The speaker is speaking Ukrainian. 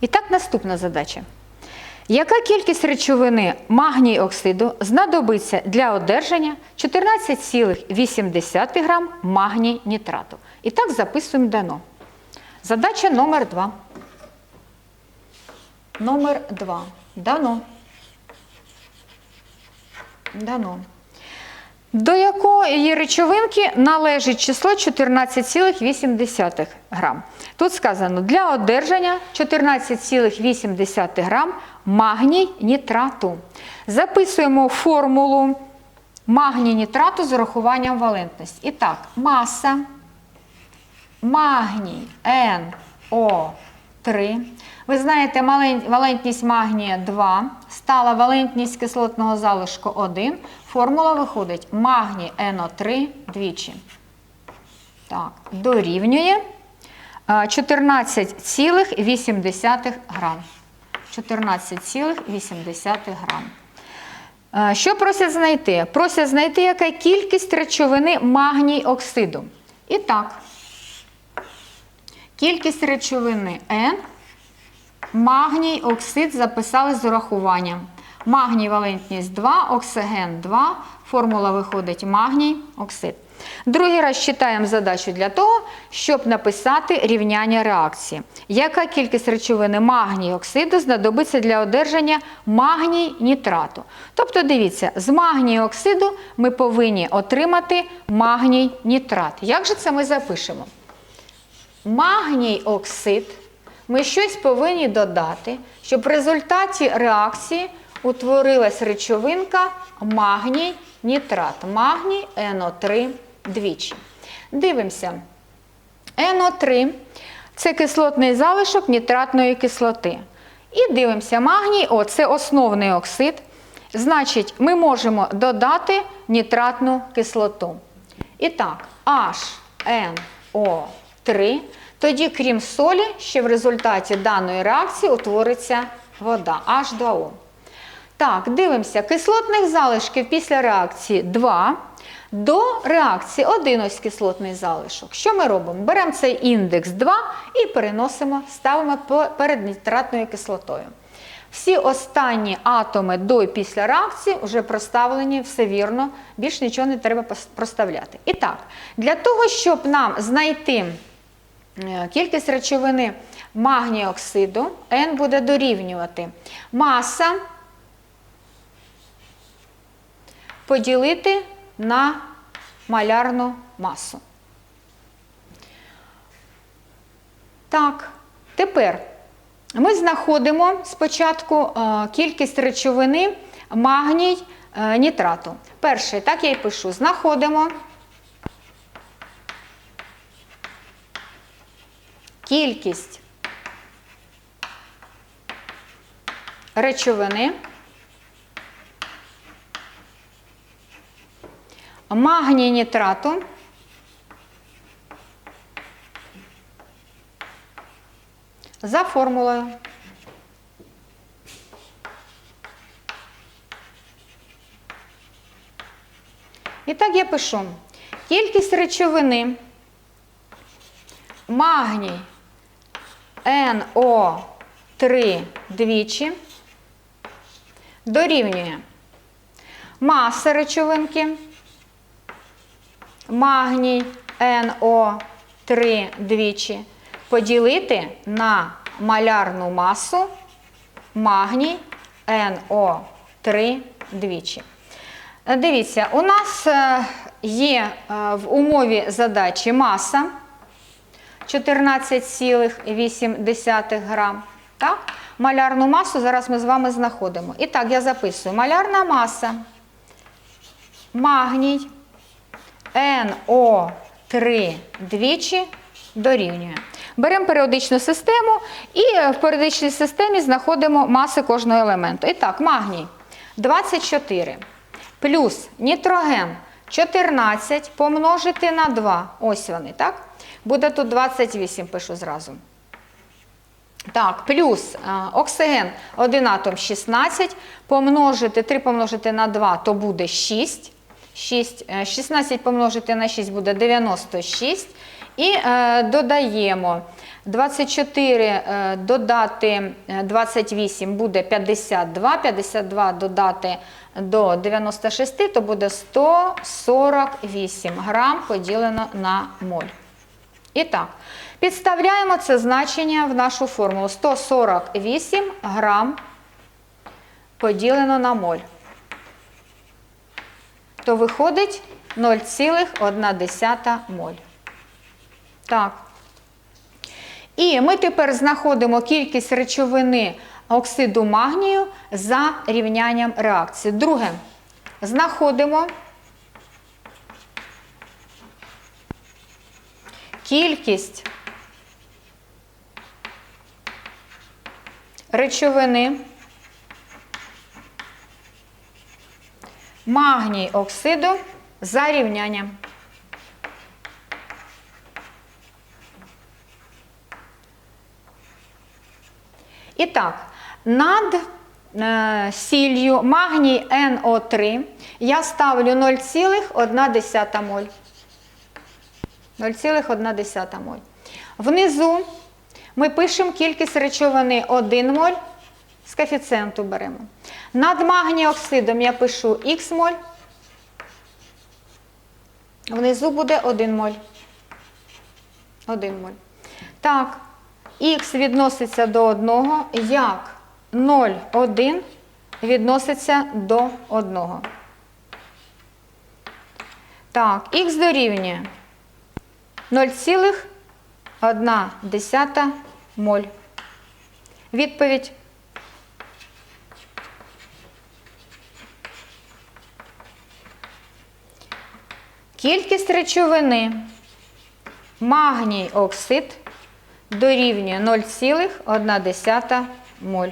І так, наступна задача. Яка кількість речовини магній оксиду знадобиться для одержання 14,8 грам магній нітрату? І так записуємо дано. Задача номер 2. Номер 2. Дано. Дано. До якої речовинки належить число 14,8 грам? Тут сказано, для одержання 14,8 грам магній нітрату. Записуємо формулу магній нітрату з урахуванням валентності. І так, маса магній НО3. Ви знаєте, валентність магнія 2, стала валентність кислотного залишку 1. Формула виходить магній НО3 двічі. Так, дорівнює 14,8 грам. 14,8 грам. Що просять знайти? Просять знайти, яка кількість речовини магній оксиду. І так, кількість речовини N, магній оксид записали з урахуванням. Магній валентність 2, оксиген 2, формула виходить магній оксид. Другий раз читаємо задачу для того, щоб написати рівняння реакції. Яка кількість речовини магній оксиду знадобиться для одержання магній нітрату? Тобто, дивіться, з магній оксиду ми повинні отримати магній нітрат. Як же це ми запишемо? Магній оксид ми щось повинні додати, щоб в результаті реакції утворилась речовинка магній нітрат. Магній НО3 двічі. Дивимося. НО3 це кислотний залишок нітратної кислоти. І дивимося, магній О це основний оксид. Значить, ми можемо додати нітратну кислоту. І так, HNO3. Тоді, крім солі, ще в результаті даної реакції утвориться вода H2O. Так, дивимося, кислотних залишків після реакції 2. До реакції один ось кислотний залишок. Що ми робимо? Беремо цей індекс 2 і переносимо, ставимо перед нітратною кислотою. Всі останні атоми до і після реакції вже проставлені, все вірно, більш нічого не треба проставляти. І так, для того, щоб нам знайти кількість речовини магнію оксиду, N буде дорівнювати маса поділити на малярну масу. Так, тепер ми знаходимо спочатку е, кількість речовини магній е, нітрату. Перший, так я і пишу, знаходимо кількість речовини магній нітрату за формулою. І так я пишу. Кількість речовини магній НО3 двічі дорівнює маса речовинки магній НО3 двічі поділити на малярну масу магній НО3 двічі. Дивіться, у нас е, є е, в умові задачі маса 14,8 грам. Так? Малярну масу зараз ми з вами знаходимо. І так, я записую. Малярна маса магній НО3 двічі дорівнює. Беремо періодичну систему і в періодичній системі знаходимо маси кожного елементу. І так, магній 24 плюс нітроген 14 помножити на 2. Ось вони, так? Буде тут 28, пишу зразу. Так, плюс е, оксиген 1 атом 16, помножити 3 помножити на 2, то буде 6. 6, е, 16 помножити на 6 буде 96. І е, додаємо 24 е, додати е, 28 буде 52, 52 додати до 96, то буде 148 грам поділено на моль. І так, підставляємо це значення в нашу формулу. 148 грам поділено на моль. То виходить 0,1 моль. Так. І ми тепер знаходимо кількість речовини оксиду магнію за рівнянням реакції. Друге, знаходимо кількість речовини магній оксиду за рівнянням. І так, над е, сіллю магній НО3 я ставлю 0,1 моль. 0,1 моль. Внизу ми пишемо кількість речовини 1 моль, з коефіцієнту беремо. Над магніоксидом я пишу х моль. Внизу буде 1 моль. 1 моль. Так, х відноситься до 1, як 0,1 відноситься до 1. Так, х дорівнює 0,1 моль. Відповідь. Кількість речовини магній оксид дорівнює 0,1 моль.